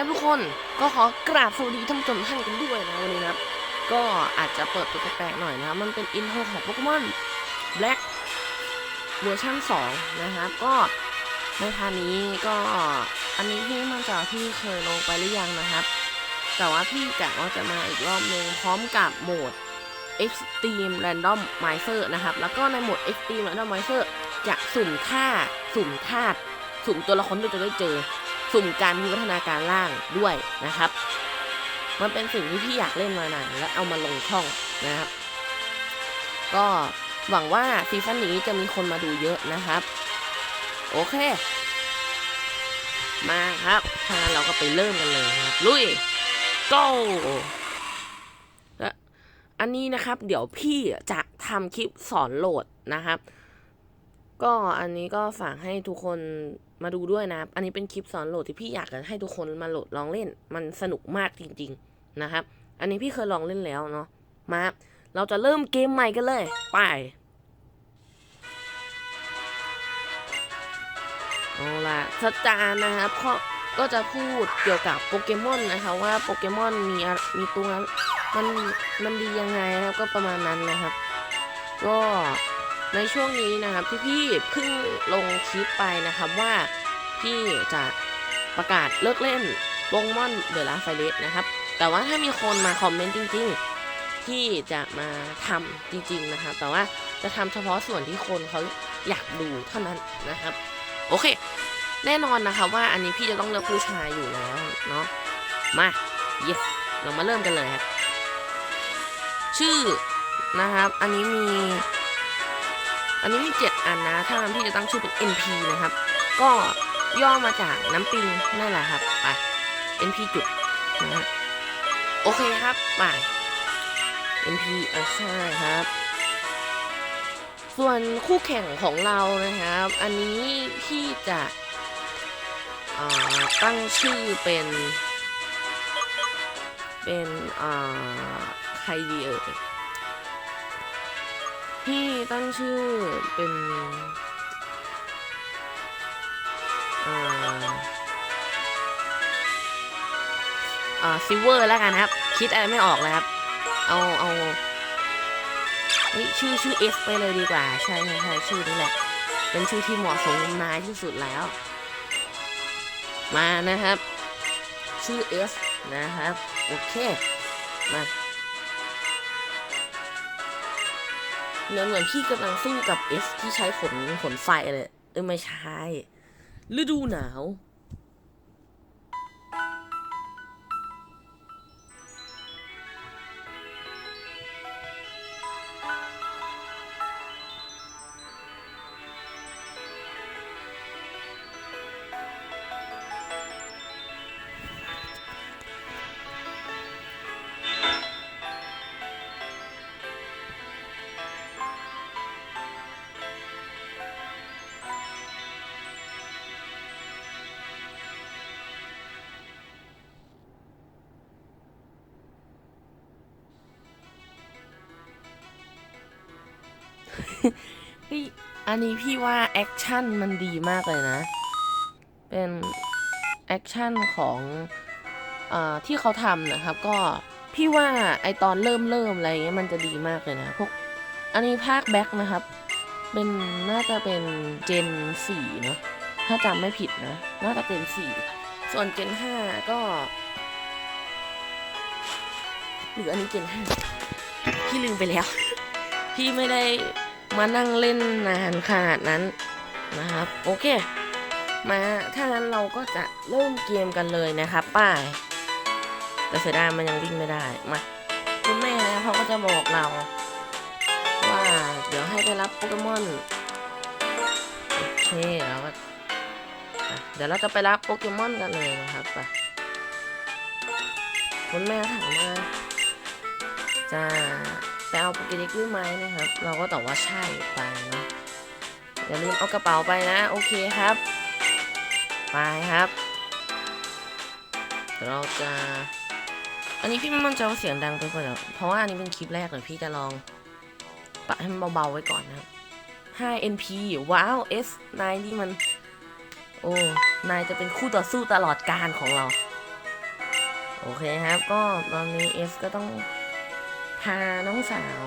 ครับทุกคนก็ขอกราบสวัสดีท่านผู้ชมท่านกันด้วยนะวันนี้นะครับ ก็อาจจะเปิดตัวแปลกๆหน่อยนะครับ มันเป็นอินโทรของโปเกมอนแบล็กเวอร์ชัน2นะครับ ก็ในพานี้ก็อันนี้พี่มันจากที่เคยลงไปหรือยังนะครับ แต่ว่าพี่กะว่าจะมาอีกรอบนึงพร้อมกับโหมด Extreme Randomizer นะครับ แล้วก็ในโหมด Extreme Randomizer จะสุ่มท่าสุ่มธาตุสุ่มตัวละครที่จะได้เจอ สุ่มการมีวัฒนาการล่างด้วยนะครับ มันเป็นสิ่งที่พี่อยากเล่นมานานและเอามาลงช่องนะครับ ก็หวังว่าซีซั่นนี้จะมีคนมาดูเยอะนะครับ โอเค มาครับถ้างเราก็ไปเริ่มกันเลยครับ ลุย go และอันนี้นะครับ เดี๋ยวพี่จะทำคลิปสอนโหลดนะครับ ก็อันนี้ก็ฝากให้ทุกคน มาดูด้วยนะ อันนี้เป็นคลิปสอนโหลดที่พี่อยากให้ทุกคนมาโหลดลองเล่น มันสนุกมากจริง ๆนะครับ อันนี้พี่เคยลองเล่นแล้วเนาะ มา เราจะเริ่มเกมใหม่กันเลย ไป เอาละสจานนะครับก็ก็จะพูดเกี่ยวกับโปเกมอนนะคะว่าโปเกมอนมีมีตัวมันมันดียังไงนะครับก็ประมาณนั้นนะครับ ก็ ในช่วงนี้นะครับที่พี่เพิ่งลงคลิปไปนะครับว่าพี่จะประกาศเลิกเล่นโปเกมอนเดอะลาไฟเลสนะครับ แต่ว่าถ้ามีคนมาคอมเมนต์จริง ๆ ที่จะมาทำจริง ๆ นะครับ แต่ว่าจะทำเฉพาะส่วนที่คนเขาอยากดูเท่านั้นนะครับ โอเค แน่นอนนะคะว่าอันนี้พี่จะต้องเลือกผู้ชายอยู่แล้วเนาะมาเย yes. เรามาเริ่มกันเลยครับ ชื่อนะครับ อันนี้มี อันนี้มีเจ็ดอันนะ ถ้างั้นพี่จะตั้งชื่อเป็น NP นะครับ ก็ย่อมาจากน้ำปิงนั่นแหละครับ ไป NP จุดนะฮะ โอเคครับ ไป NP อะใช่ครับ ส่วนคู่แข่งของเรานะครับ อันนี้พี่จะตั้งชื่อเป็น เป็นใครดีเอ่ย พี่ตั้งชื่อเป็นอ่าอ่าซิลเวอร์แล้วกันครับ คิดอะไรไม่ออกเลยครับ เอาเอาชื่อชื่อเอสไปเลยดีกว่า ใช่ใช่ใช่ชื่อนี้แหละ เป็นชื่อที่เหมาะสมนายที่สุดแล้ว มานะครับ ชื่อ S นะครับ โอเค มา เหมือนเหมือนพี่กำลังสู้กับเอสที่ใช้ขนขนไฟเลยเออไม่ใช่ฤดูหนาว พี่อันนี้พี่ว่าแอคชั่นมันดีมากเลยนะ เป็นแอคชั่นของอาที่เขาทำนะครับ ก็พี่ว่าไอตอนเริ่มเริ่มอะไรเงี้ยมันจะดีมากเลยนะพวกอันนี้ภาคแบ็คนะครับ เป็นน่าจะเป็นเจนสี่เนาะถ้าจำไม่ผิดนะ น่าจะเป็นสี่ส่วนเจนห้าก็ หรืออันนี้เจนห้าพี่ลืมไปแล้ว พี่ไม่ได้ มานั่งเล่นนานขนาดนั้นนะครับ โอเค มาถ้างั้นเราก็จะเริ่มเกมกันเลยนะครับ ป้าย แต่เสียดายมันยังวิ่งไม่ได้มาคุณแม่นะเขาก็จะบอกเรา ว่าเดี๋ยวให้ไปรับโปเกมอนโอเคแล้วก็เดี๋ยวเราจะไปรับโปเกมอนกันเลยนะครับไปคุณแม่ถามว่าจะ ไปเอาโปเกเด็กด้วยไหมนะครับ เราก็ตอบว่าใช่ไปเนาะอย่าลืมเอากระเป๋าไปนะ โอเคครับ ไปครับ เราจะอันนี้พี่ไม่มั่นใจว่าเสียงดังไปกว่าเดี๋ยวเพราะว่าอันนี้เป็นคลิปแรกเลยพี่จะลองปะให้มันเบาๆไว้ก่อนนะครับ 5NP ว้าว S นายนี่มัน โอ้ นายจะเป็นคู่ต่อสู้ตลอดการของเรา โอเคครับ ก็ตอนนี้เอสก็ต้อง พาน้องสาว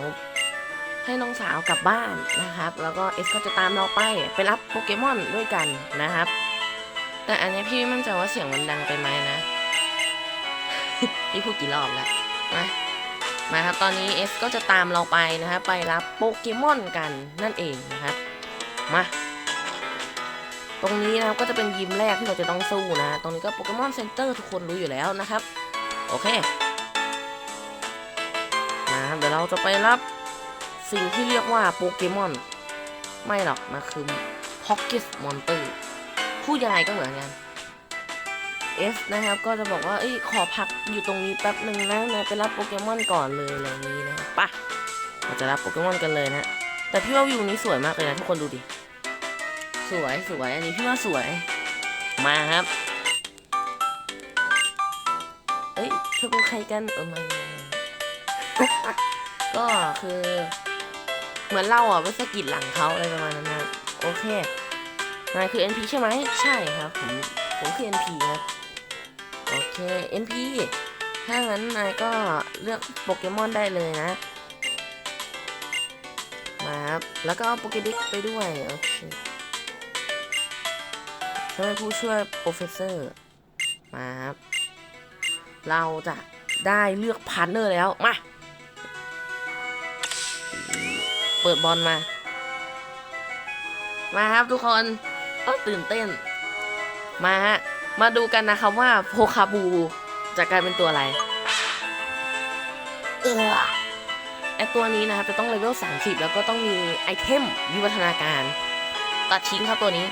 ให้น้องสาวกลับบ้านนะครับ แล้วก็เอสก็จะตามเราไปไปรับโปเกมอนด้วยกันนะครับ แต่อันนี้พี่ไม่มั่นใจว่าเสียงมันดังไปไหมนะ พี่พูดกี่รอบแล้วมามาครับตอนนี้เอสก็จะตามเราไปนะครับไปรับโปเกมอนกันนั่นเองนะครับมาตรงนี้นะครับก็จะเป็นยิมแรกที่เราจะต้องสู้นะ ตรงนี้ก็โปเกมอนเซ็นเตอร์ทุกคนรู้อยู่แล้วนะครับ โอเค จะไปรับสิ่งที่เรียกว่าโปเกมอน ไม่หรอกนะคือพ็อกเก็ตมอนเตอร์พูดยังไงก็เหมือนกัน S นะครับก็จะบอกว่าเอ้ยขอพักอยู่ตรงนี้แป๊บหนึ่งนะนะไปรับโปเกมอนก่อนเลยอะไรนี้นะปะเราจะรับโปเกมอนกันเลยนะแต่พี่ว่าวิวนี้สวยมากเลยนะทุกคนดูดิสวยสวยอันนี้พี่ว่าสวยมาครับเอ้ยเธอเป็นใครกันเออมา ก็คือ เหมือนเราอะไปสกิดหลังเขาอะไรประมาณนั้นนะโอเคนายคือ NP ใช่ไหมใช่ครับผมผมคือ NP ครับโอเค NP ถ้างั้นนายก็เลือกโปเกมอนได้เลยนะมาครับแล้วก็เอาโปเกด็กไปด้วยโอเคช่วยผู้ช่วยโปรเฟสเซอร์มาครับเราจะได้เลือกพาร์ทเนอร์แล้ว มา เปิดบอลมา มาครับทุกคนก็ตื่นเต้น มาฮะ มาดูกันนะครับว่าโพคาบูจะกลายเป็นตัวอะไร เออไอตัวนี้นะครับจะต้องเลเวล 30 แล้วก็ต้องมีไอเทมวิวัฒนาการ ตัดทิ้งครับตัวนี้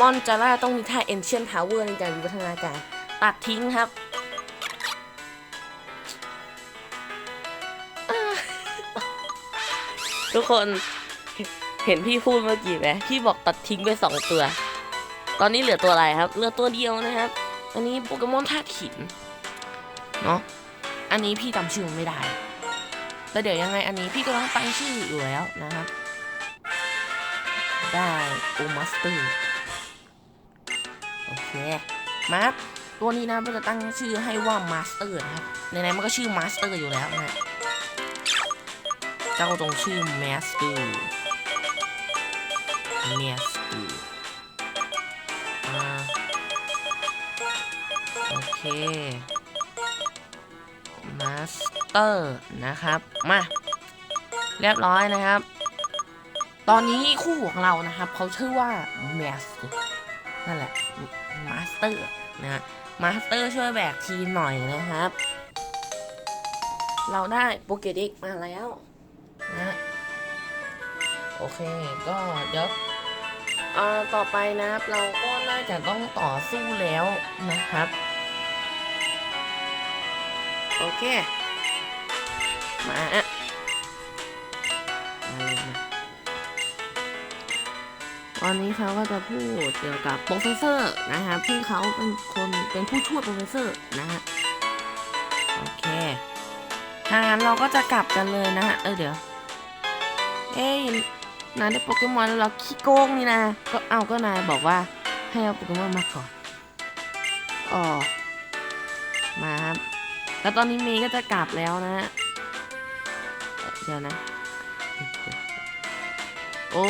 มอนจาร่าต้องมีท่า Ancient Power ในการวิวัฒนาการ ตัดทิ้งครับ ทุกคนเห็นพี่พูดเมื่อกี้ไหมพี่บอกตัดทิ้งไปสองตัว ตอนนี้เหลือตัวอะไรครับ เหลือตัวเดียวนะครับ อันนี้โปเกมอนธาตุหินเนาะอันนี้พี่จำชื่อไม่ได้แต่เดี๋ยวยังไงอันนี้พี่ก็ต้องตั้งชื่ออยู่แล้วนะครับ ได้โอมาสเตอร์โอเคมาตัวนี้นะเราจะตั้งชื่อให้ว่ามาสเตอร์นะครับไหนๆมันก็ชื่อมาสเตอร์อยู่แล้วนะ เจ้าตรงชื่อแมสเตอร์แมสเตอร์อ่าโอเคมาสเตอร์นะครับ มา เรียบร้อยนะครับ ตอนนี้คู่ของเรานะครับ เขาชื่อว่าแมสนั่นแหละมาสเตอร์นะฮะมาสเตอร์ช่วยแบกทีมหน่อยนะครับ เราได้โปเกเด็กมาแล้ว นะโอเคก็เดี๋ยวต่อไปนะครับเราก็น่าจะต้องต่อสู้แล้วนะครับ โอเคมาอะมาเลยมาตอนนี้เขาก็จะพูดเกี่ยวกับโปรเฟสเซอร์นะครับที่เขาเป็นคนเป็นผู้ช่วยโปรเฟสเซอร์นะฮะโอเคถ้างั้นเราก็จะกลับกันเลยนะฮะเออเดี๋ยว เอ้ยนายได้โปเกมอนแล้วเหราขี้โกงนี่นะ ก็เอาก็นายบอกว่าให้เอาโปเกมอนมาก่อนอ๋อมาครับแล้วตอนนี้เมย์ก็จะกลับแล้วนะฮะเดี๋ยวนะ โอ้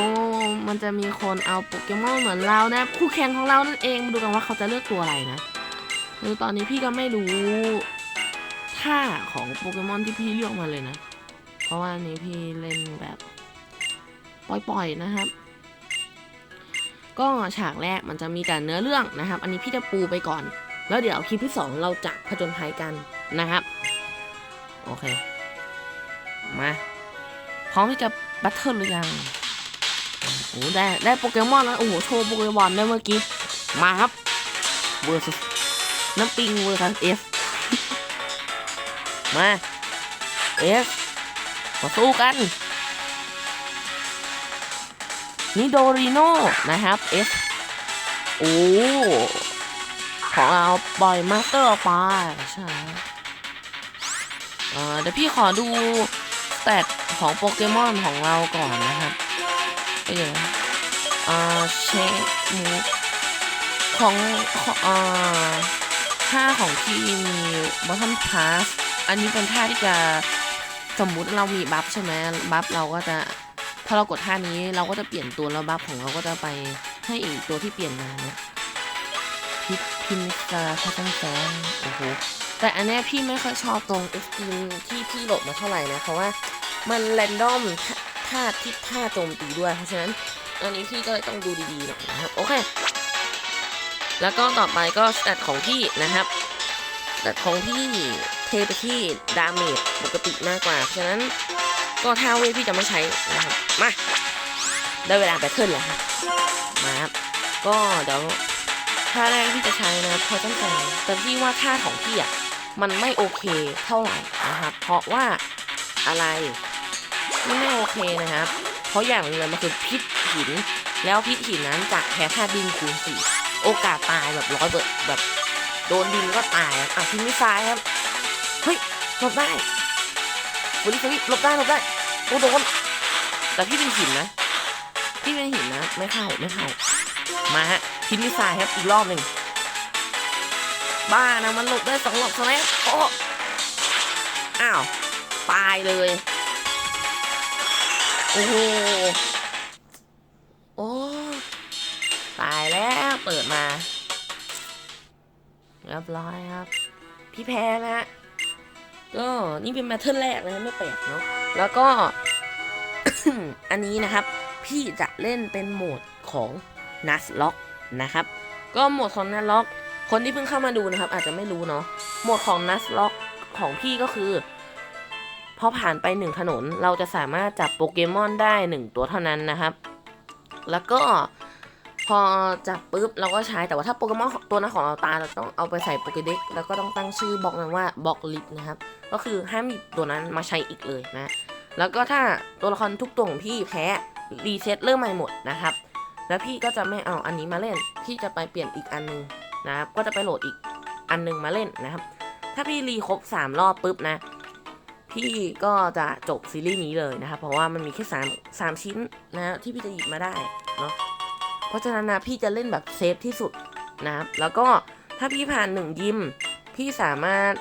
มันจะมีคนเอาโปเกมอนเหมือนเรานะ คู่แข่งของเรานั่นเองมาดูกันว่าเขาจะเลือกตัวอะไรนะคือตอนนี้พี่ก็ไม่รู้ท่าของโปเกมอนที่พี่เลือกมาเลยนะ เพราะว่าอันนี้พี่เล่นแบบ ปล่อยๆนะครับ ก็ฉากแรกมันจะมีแต่เนื้อเรื่องนะครับ อันนี้พี่จะปูไปก่อน แล้วเดี๋ยวคลิปที่ 2 เราจะผจญภัยกันนะครับ โอเค มาพร้อมที่จะบัตเทิลหรือยังโอ้ได้ได้โปเกมอนแล้วโอ้โหโชว์โปเกมอนได้เมื่อกี้ มาครับเวอร์สน้ำปิงเวอร์ซัสเอฟมาเอฟมาสู้กัน นี่โดริโนนะครับ S โอ้ของเราปล่อยมาสเตอร์ออกไปใช่เดี๋ยวพี่ขอดูสเตตของโปเกมอนของเราก่อนนะครับเดี๋ยวอ่าเช็คมูขององอ่าท่าของพี่มี bottom pass อันนี้เป็นท่าที่จะสมมุติเรามีบัฟใช่ไหมบัฟเราก็จะ พอเรากดท่านี้เราก็จะเปลี่ยนตัวแล้วบัฟของเราก็จะไปให้อีกตัวที่เปลี่ยนมาเนี่ยพิษพิมสตาร์พัฒนแสงโอ้โหแต่อันนี้พี่ไม่ค่อยชอบตรง F อที่พี่หลดมาเท่าไหร่นะ เพราะว่ามันแรนดอมท่าทิศท่าโจมตีด้วย เพราะฉะนั้นอันนี้พี่ก็เลยต้องดูดีๆหน่อยนะครับ โอเค แล้วก็ต่อไปก็สแตทของพี่นะครับสแตทของพี่เทไปที่ดาเมจปกติมากกว่า ฉะนั้น ก็ท่าเวทพี่จะไม่ใช้นะครับมาได้เวลาแบทเทิลแล้วครับมาครับก็เดี๋ยวท่าแรกที่จะใช้นะเพราะตั้งแต่แต่พี่ว่าท่าของพี่อะมันไม่โอเคเท่าไหร่นะครับเพราะว่าอะไรมันไม่โอเคนะครับ เพราะอย่างหนึงเลยมันคือพิษหิน แล้วพิษหินนั้นจากแพ้ท่าดินคูณสี่โอกาสตายแบบร้อยเบิดแบบโดนดินก็ตายอะพิมพ์ไม่ซ้ายครับเฮ้ยหลบได้ ฟุลิฟุลิหลบได้หลบได้โอ้โดนแต่พี่เป็นหินนะพี่เป็นหินนะไม่เข้าไม่เข้ามาฮะพิมพ์ไม่ซ้ายครับอีกรอบหนึ่งบ้านะมันหลบได้สองหลบเท่านั้นโอ้อ้าวตายเลยโอ้โหโอ้ตายแล้วเปิดมาเรียบร้อยครับ พี่แพ้นะฮะ ก็นี่เป็นแมทเทิลแรกนะไม่แปลกเนาะแล้วก็ อันนี้นะครับ พี่จะเล่นเป็นโหมดของนัสล็อกนะครับ ก็โหมดของนัสล็อก คนที่เพิ่งเข้ามาดูนะครับ อาจจะไม่รู้เนาะโหมดของนัสล็อกของพี่ก็คือพอผ่านไปหนึ่งถนนเราจะสามารถจับโปเกมอนได้หนึ่งตัวเท่านั้นนะครับ แล้วก็ พอจับปุ๊บเราก็ใช้แต่ว่าถ้าโปเกมอนตัวนั้นของเราตายเราต้องเอาไปใส่โปเกเด็กแล้วก็ต้องตั้งชื่อบล็อกนั้นว่าบล็อกลิฟนะครับ ก็คือห้ามหยิบตัวนั้นมาใช้อีกเลยนะ แล้วก็ถ้าตัวละครทุกตัวของพี่แพ้รีเซ็ตเริ่มใหม่หมดนะครับ แล้วพี่ก็จะไม่เอาอันนี้มาเล่น พี่จะไปเปลี่ยนอีกอันหนึงนะครับก็จะไปโหลดอีกอันหนึงมาเล่นนะครับ ถ้าพี่รีครบ3รอบปุ๊บนะ พี่ก็จะจบซีรีส์นี้เลยนะครับ เพราะว่ามันมีแค่สามสามชิ้นนะที่พี่จะหยิบมาได้เนาะ เพราะฉะนั้นนะพี่จะเล่นแบบเซฟที่สุดนะครับแล้วก็ถ้าพี่ผ่านหนึ่งยิม พี่สามารถ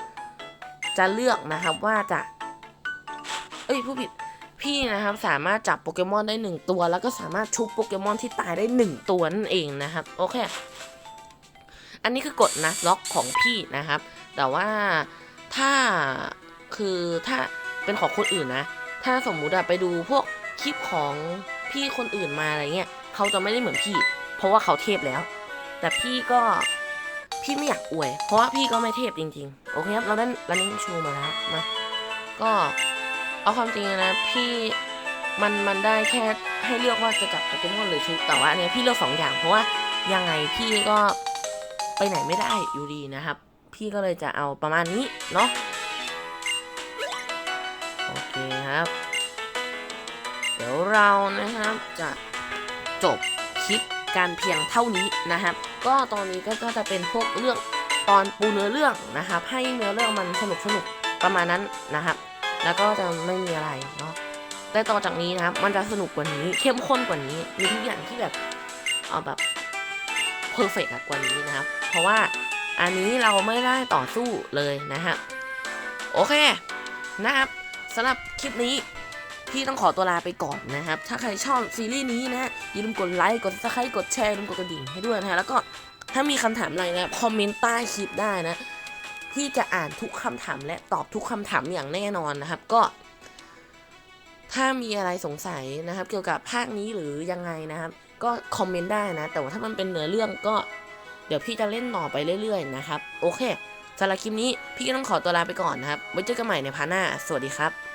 จะเลือกนะครับว่าจะ เอ้ยผู้ผิดพี่นะครับสามารถจับโปเกมอนได้หนึ่งตัว แล้วก็สามารถชุบโปเกมอนที่ตายได้หนึ่งตัวนั่นเองนะครับโอเคอันนี้คือกฎนัสล็อกของพี่นะครับ แต่ว่าถ้าคือถ้าเป็นของคนอื่นนะ ถ้าสมมุติอะไปดูพวกคลิปของพี่คนอื่นมาอะไรเงี้ย เขาจะไม่ได้เหมือนพี่ เพราะว่าเขาเทพแล้ว แต่พี่ก็พี่ไม่อยากอวย เพราะว่าพี่ก็ไม่เทพจริง ๆ โอเคครับเราได้รันนิ่งชูมาแล้วมาก็เอาความจริงนะพี่มันมันได้แค่ให้เลือกว่าจะจับโปเกมอนหรือชุบแต่ว่าเนี้ยพี่เลือกสองอย่างเพราะว่ายังไงพี่ก็ไปไหนไม่ได้อยู่ดีนะครับ พี่ก็เลยจะเอาประมาณนี้เนาะโอเคครับ เดี๋ยวเรานะครับจะ จบคลิปการเพียงเท่านี้นะครับ ก็ตอนนี้ก็จะเป็นพวกเรื่องตอนปูเนื้อเรื่องนะครับ ให้เนื้อเรื่องมันสนุกสนุกประมาณนั้นนะครับ แล้วก็จะไม่มีอะไรเนาะแต่ต่อจากนี้นะครับ มันจะสนุกกว่านี้ เข้มข้นกว่านี้ มีทุกอย่างที่แบบเอาแบบเพอร์เฟกกว่านี้นะครับ เพราะว่าอันนี้เราไม่ได้ต่อสู้เลยนะฮะ โอเคนะครับสำหรับคลิปนี้ พี่ต้องขอตัวลาไปก่อนนะครับ ถ้าใครชอบซีรีส์นี้นะอย่าลืมกดไลค์ กดซับสไครต์กดแชร์อย่าลืมกดกระดิ่งให้ด้วยนะฮะแล้วก็ถ้ามีคำถามอะไรนะคอมเมนต์ใต้คลิปได้นะ พี่จะอ่านทุกคำถามและตอบทุกคำถามอย่างแน่นอนนะครับ ก็ ถ้ามีอะไรสงสัยนะครับ เกี่ยวกับภาคนี้หรือยังไงนะครับ ก็คอมเมนต์ได้นะ แต่ว่าถ้ามันเป็นเนื้อเรื่องก็ เดี๋ยวพี่จะเล่นต่อไปเรื่อย ๆ นะครับ โอเคสำหรับคลิปนี้พี่ก็ต้องขอตัวลาไปก่อนนะครับไว้เจอกันใหม่ในพาร์ทหน้า สวัสดีครับ